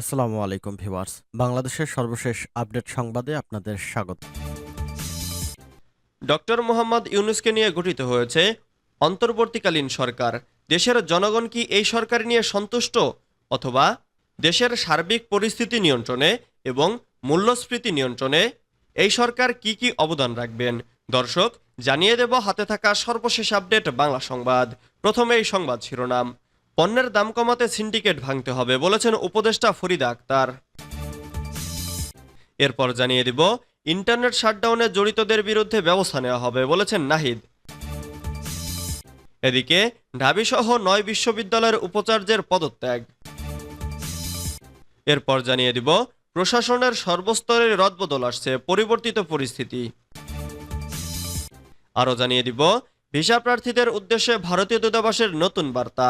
আসসালামু আলাইকুম ভিউয়ার্স। বাংলাদেশের সর্বশেষ আপডেট সংবাদে আপনাদের স্বাগত। ডক্টর মোহাম্মদ ইউনুসকে নিয়ে গঠিত হয়েছে অন্তর্বর্তীকালীন সরকার। দেশের জনগণ কি এই সরকার নিয়ে সন্তুষ্ট অথবা দেশের সার্বিক পরিস্থিতি নিয়ন্ত্রণে এবং মূল্যস্ফীতি নিয়ন্ত্রণে এই সরকার কি কি অবদান রাখবেন? দর্শক, জানিয়ে দেব হাতে থাকা সর্বশেষ আপডেট বাংলা সংবাদ। প্রথমে এই সংবাদ শিরোনাম। পণ্যের দাম কমাতে সিন্ডিকেট ভাঙতে হবে, বলেছেন উপদেষ্টা ফরিদা আক্তার। এরপর জানিয়ে দিব, ইন্টারনেট শাটডাউনে জড়িতদের বিরুদ্ধে ব্যবস্থা নেওয়া হবে, বলেছেন নাহিদ। এদিকে, ঢাবিসহ নয় বিশ্ববিদ্যালয়ের উপাচার্যের পদত্যাগ। এরপর জানিয়ে দিব, প্রশাসনের সর্বস্তরের রদবদল আসছে, পরিবর্তিত পরিস্থিতি। আরও জানিয়ে দিব, ভিসা প্রার্থীদের উদ্দেশ্যে ভারতীয় দূতাবাসের নতুন বার্তা।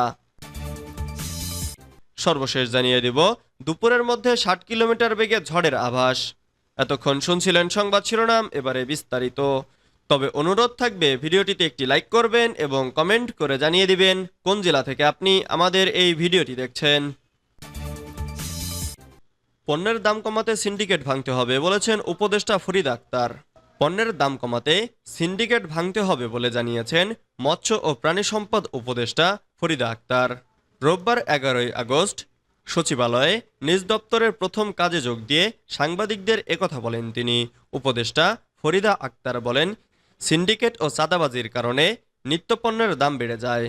সর্বশেষ জানিয়ে দিব, দুপুরের মধ্যে ষাট কিলোমিটার বেগে ঝড়ের আভাস। এতক্ষণ শুনছিলেন সংবাদ শিরোনাম, এবারে বিস্তারিত। তবে অনুরোধ থাকবে, ভিডিওটিতে একটি লাইক করবেন এবং কমেন্ট করে জানিয়ে দিবেন কোন জেলা থেকে আপনি আমাদের এই ভিডিওটি দেখছেন। পণ্যের দাম কমাতে সিন্ডিকেট ভাঙতে হবে বলেছেন উপদেষ্টা ফরিদ আক্তার। পণ্যের দাম কমাতে সিন্ডিকেট ভাঙতে হবে বলে জানিয়েছেন মৎস্য ও প্রাণী সম্পদ উপদেষ্টা ফরিদা আক্তার। রোববার এগারোই আগস্ট সচিবালয়ে নিজ দপ্তরের প্রথম কাজে যোগ দিয়ে সাংবাদিকদের একথা বলেন তিনি। উপদেষ্টা ফরিদা আক্তার বলেন, সিন্ডিকেট ও চাঁদাবাজির কারণে নিত্যপণ্যের দাম বেড়ে যায়।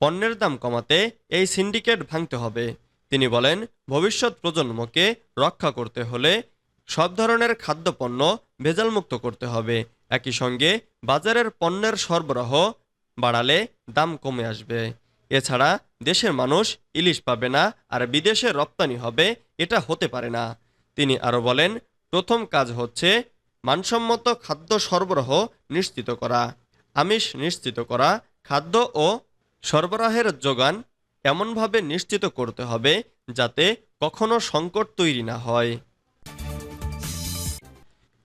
পণ্যের দাম কমাতে এই সিন্ডিকেট ভাঙতে হবে। তিনি বলেন, ভবিষ্যৎ প্রজন্মকে রক্ষা করতে হলে সব ধরনের খাদ্যপণ্য ভেজালমুক্ত করতে হবে। একই সঙ্গে বাজারের পণ্যের সরবরাহ বাড়ালে দাম কমে আসবে। এছাড়া দেশের মানুষ ইলিশ পাবে না আর বিদেশে রপ্তানি হবে, এটা হতে পারে না। তিনি আরও বলেন, প্রথম কাজ হচ্ছে মানসম্মত খাদ্য সরবরাহ নিশ্চিত করা, আমিষ নিশ্চিত করা, খাদ্য ও সরবরাহের যোগান এমনভাবে নিশ্চিত করতে হবে যাতে কখনো সংকট তৈরি না হয়।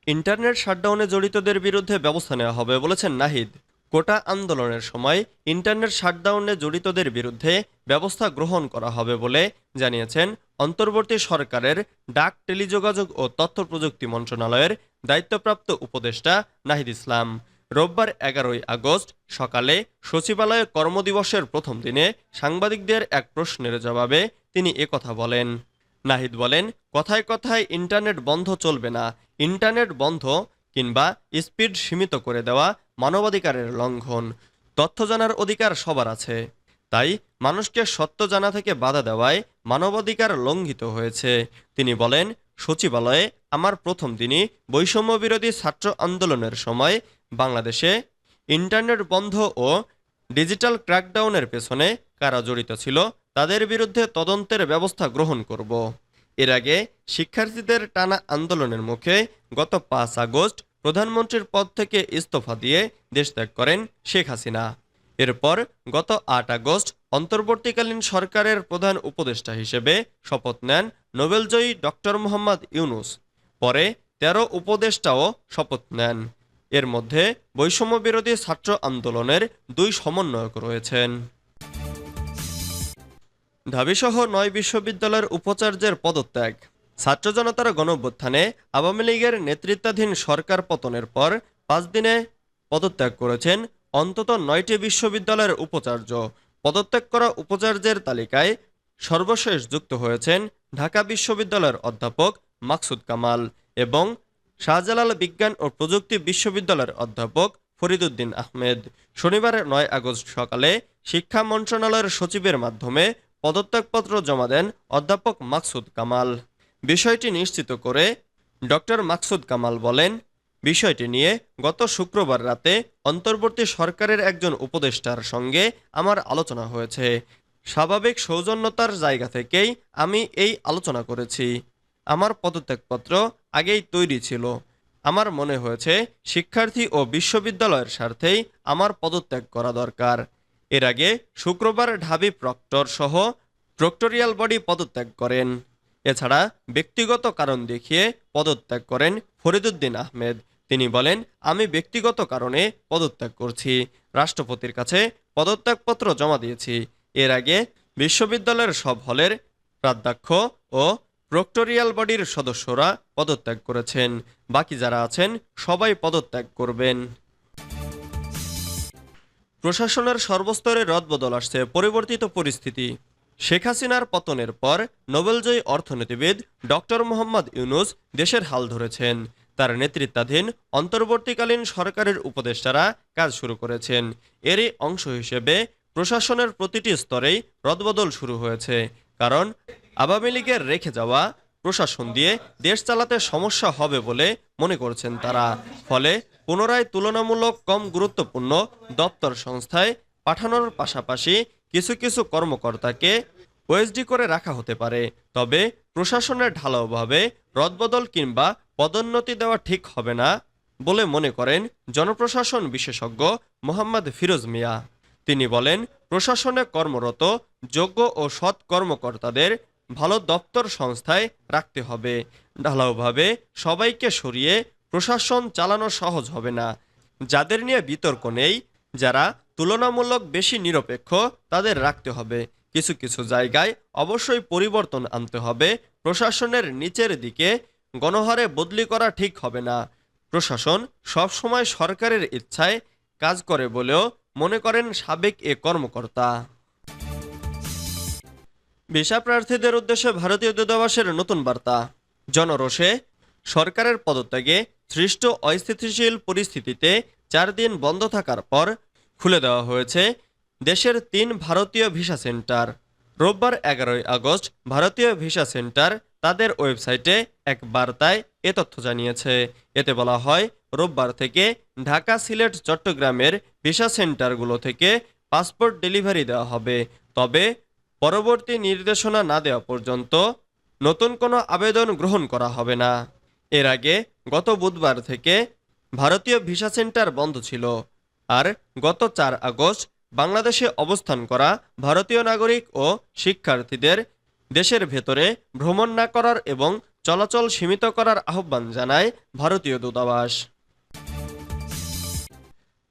ইন্টারনেট শাটডাউনে জড়িতদের বিরুদ্ধে ব্যবস্থা নেওয়া হবে বলেছেন নাহিদ। কোটা আন্দোলনের সময় ইন্টারনেট শাটডাউনে জড়িতদের বিরুদ্ধে ব্যবস্থা গ্রহণ করা হবে বলে জানিয়েছেন অন্তর্বর্তী সরকারের ডাক টেলিযোগাযোগ ও তথ্য প্রযুক্তি মন্ত্রণালয়ের দায়িত্বপ্রাপ্ত উপদেষ্টা নাহিদ ইসলাম। রোববার এগারোই আগস্ট সকালে সচিবালয়ে কর্মদিবসের প্রথম দিনে সাংবাদিকদের এক প্রশ্নের জবাবে তিনি একথা বলেন। নাহিদ বলেন, কথায় কথায় ইন্টারনেট বন্ধ চলবে না। ইন্টারনেট বন্ধ কিংবা স্পিড সীমিত করে দেওয়া মানবাধিকারের লঙ্ঘন, তথ্য জানার অধিকার সবার আছে। তাই মানুষকে সত্য জানা থেকে বাধা দেওয়ায় মানবাধিকার লঙ্ঘিত হয়েছে। তিনি বলেন, সচিবালয়ে আমার প্রথম দিনই বৈষম্য বিরোধী ছাত্র আন্দোলনের সময় বাংলাদেশে ইন্টারনেট বন্ধ ও ডিজিটাল ক্র্যাকডাউনের পেছনে কারা জড়িত ছিল, তাদের বিরুদ্ধে তদন্তের ব্যবস্থা গ্রহণ করব। এর আগে শিক্ষার্থীদের টানা আন্দোলনের মুখে গত পাঁচ আগস্ট প্রধানমন্ত্রীর পদ থেকে ইস্তফা দিয়ে দেশ ত্যাগ করেন শেখ হাসিনা। এরপর গত আট আগস্ট অন্তর্বর্তীকালীন সরকারের প্রধান উপদেষ্টা হিসেবে শপথ নেন নোবেলজয়ী ডক্টর মোহাম্মদ ইউনুস। পরে তেরো উপদেষ্টাও শপথ নেন। এর মধ্যে বৈষম্য বিরোধী ছাত্র আন্দোলনের দুই সমন্বয়ক রয়েছেন। ঢাবিসহ নয় বিশ্ববিদ্যালয়ের উপাচার্যের পদত্যাগ। ছাত্র জনতার গণঅভ্যুত্থানে আওয়ামী লীগের নেতৃত্বাধীন সরকার পতনের পর পাঁচ দিনে পদত্যাগ করেছেন অন্তত নয়টি বিশ্ববিদ্যালয়ের উপাচার্য। পদত্যাগ করা উপাচার্যের তালিকায় সর্বশেষ যুক্ত হয়েছেন ঢাকা বিশ্ববিদ্যালয়ের অধ্যাপক মাকসুদ কামাল এবং শাহজালাল বিজ্ঞান ও প্রযুক্তি বিশ্ববিদ্যালয়ের অধ্যাপক ফরিদুদ্দিন আহমেদ। শনিবার নয় আগস্ট সকালে শিক্ষা মন্ত্রণালয়ের সচিবের মাধ্যমে পদত্যাগপত্র জমা দেন অধ্যাপক মাকসুদ কামাল। বিষয়টি নিশ্চিত করে ডক্টর মাকসুদ কামাল বলেন, বিষয়টি নিয়ে গত শুক্রবার রাতে অন্তর্বর্তী সরকারের একজন উপদেষ্টার সঙ্গে আমার আলোচনা হয়েছে। স্বাভাবিক সৌজন্যতার জায়গা থেকেই আমি এই আলোচনা করেছি। আমার পদত্যাগপত্র আগেই তৈরি ছিল। আমার মনে হয়েছে শিক্ষার্থী ও বিশ্ববিদ্যালয়ের স্বার্থেই আমার পদত্যাগ করা দরকার। এর আগে শুক্রবার ঢাবি প্রক্টর সহ প্রক্টোরিয়াল বডি পদত্যাগ করেন। এছাড়া ব্যক্তিগত কারণ দেখিয়ে পদত্যাগ করেন ফরিদুদ্দিন আহমেদ। তিনি বলেন, আমি ব্যক্তিগত কারণে পদত্যাগ করছি। রাষ্ট্রপতির কাছে পদত্যাগপত্র জমা দিয়েছি। এর আগে বিশ্ববিদ্যালয়ের সব হলের প্রাধ্যক্ষ ও প্রক্টোরিয়াল বডির সদস্যরা পদত্যাগ করেছেন। বাকি যারা আছেন সবাই পদত্যাগ করবেন। প্রশাসনের সর্বস্তরে রদবদল আসছে পরিবর্তিত পরিস্থিতি। শেখ হাসিনার পতনের পর নোবেলজয়ী অর্থনীতিবিদ ডক্টর মোহাম্মদ ইউনুস দেশের হাল ধরেছেন। তার নেতৃত্বাধীন অন্তর্বর্তীকালীন সরকারের উপদেষ্টারা কাজ শুরু করেছেন। এরই অংশ হিসেবে প্রশাসনের প্রতিটি স্তরেই রদবদল শুরু হয়েছে। কারণ আওয়ামী লীগের রেখে যাওয়া প্রশাসন দিয়ে দেশ চালাতে সমস্যা হবে বলে মনে করছেন তারা। ফলে পুনরায় তুলনামূলক কম গুরুত্বপূর্ণ দপ্তর সংস্থায় পাঠানোর পাশাপাশি কিছু কিছু কর্মকর্তাকে ওএসডি করে রাখা হতে পারে, তবে প্রশাসনের ঢালাওভাবে রদবদল কিংবা পদোন্নতি দেওয়া ঠিক হবে না বলে মনে করেন জনপ্রশাসন বিশেষজ্ঞ মোহাম্মদ ফিরোজ মিয়া। তিনি বলেন, প্রশাসনে কর্মরত, যোগ্য ও সৎ কর্মকর্তাদের ভালো দপ্তর সংস্থায় রাখতে হবে। ঢালাওভাবে সবাইকে সরিয়ে প্রশাসন চালানো সহজ হবে না। যাদের নিয়ে বিতর্ক নেই, যারা তুলনামূলক বেশি নিরপেক্ষ তাদের রাখতে হবে। কিছু কিছু জায়গায় অবশ্যই পরিবর্তন আনতে হবে। প্রশাসনের নিচের দিকে গণহারে বদলি করা ঠিক হবে না। প্রশাসন সবসময় সরকারের ইচ্ছায় কাজ করে বলেও মনে করেন সাবেক এ কর্মকর্তা। ভিসা প্রার্থীদের উদ্দেশ্যে ভারতীয় দূতাবাসের নতুন বার্তা। জনরোষে সরকারের পদত্যাগে সৃষ্ট অস্থিতিশীল পরিস্থিতিতে চার দিন বন্ধ থাকার পর খুলে দেওয়া হয়েছে। দেশের তিন ভারতীয় ভিসা সেন্টার। রোববার এগারোই আগস্ট ভারতীয় ভিসা সেন্টার তাদের ওয়েবসাইটে এক বার্তায় এ তথ্য জানিয়েছে। এতে বলা হয়, রোববার থেকে ঢাকা, সিলেট, চট্টগ্রামের ভিসা সেন্টারগুলো থেকে পাসপোর্ট ডেলিভারি দেওয়া হবে। তবে পরবর্তী নির্দেশনা না দেওয়া পর্যন্ত নতুন কোনো আবেদন গ্রহণ করা হবে না। এর আগে গত বুধবার থেকে ভারতীয় ভিসা সেন্টার বন্ধ ছিল। আর গত চার আগস্ট বাংলাদেশে অবস্থান করা ভারতীয় নাগরিক ও শিক্ষার্থীদের দেশের ভেতরে ভ্রমণ না করার এবং চলাচল সীমিত করার আহ্বান জানায় ভারতীয় দূতাবাস।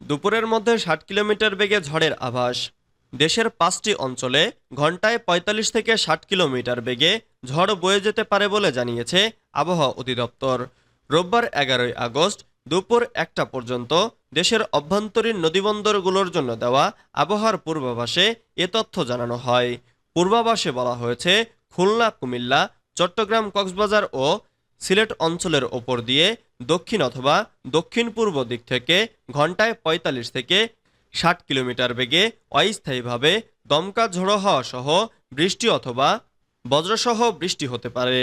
দুপুরের মধ্যে ষাট কিলোমিটার বেগে ঝড়ের আভাস। দেশের পাঁচটি অঞ্চলে ঘন্টায় ৪৫ থেকে ষাট কিলোমিটার বেগে ঝড় বয়ে যেতে পারে বলে জানিয়েছে আবহাওয়া অধিদপ্তর। রোববার এগারোই আগস্ট দুপুর একটা পর্যন্ত দেশের অভ্যন্তরীণ নদীবন্দরগুলোর জন্য দেওয়া আবহাওয়ার পূর্বাভাসে এ তথ্য জানানো হয়। পূর্বাভাসে বলা হয়েছে, খুলনা, কুমিল্লা, চট্টগ্রাম, কক্সবাজার ও সিলেট অঞ্চলের ওপর দিয়ে দক্ষিণ অথবা দক্ষিণ পূর্ব দিক থেকে ঘন্টায় ৪৫ থেকে ষাট কিলোমিটার বেগে অস্থায়ীভাবে দমকা ঝোড়ো হওয়া সহ বৃষ্টি অথবা বজ্রসহ বৃষ্টি হতে পারে।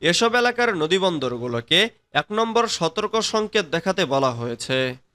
এসব এলাকার নদীবন্দরগুলোকে এক নম্বর সতর্ক সংকেত দেখাতে বলা হয়েছে।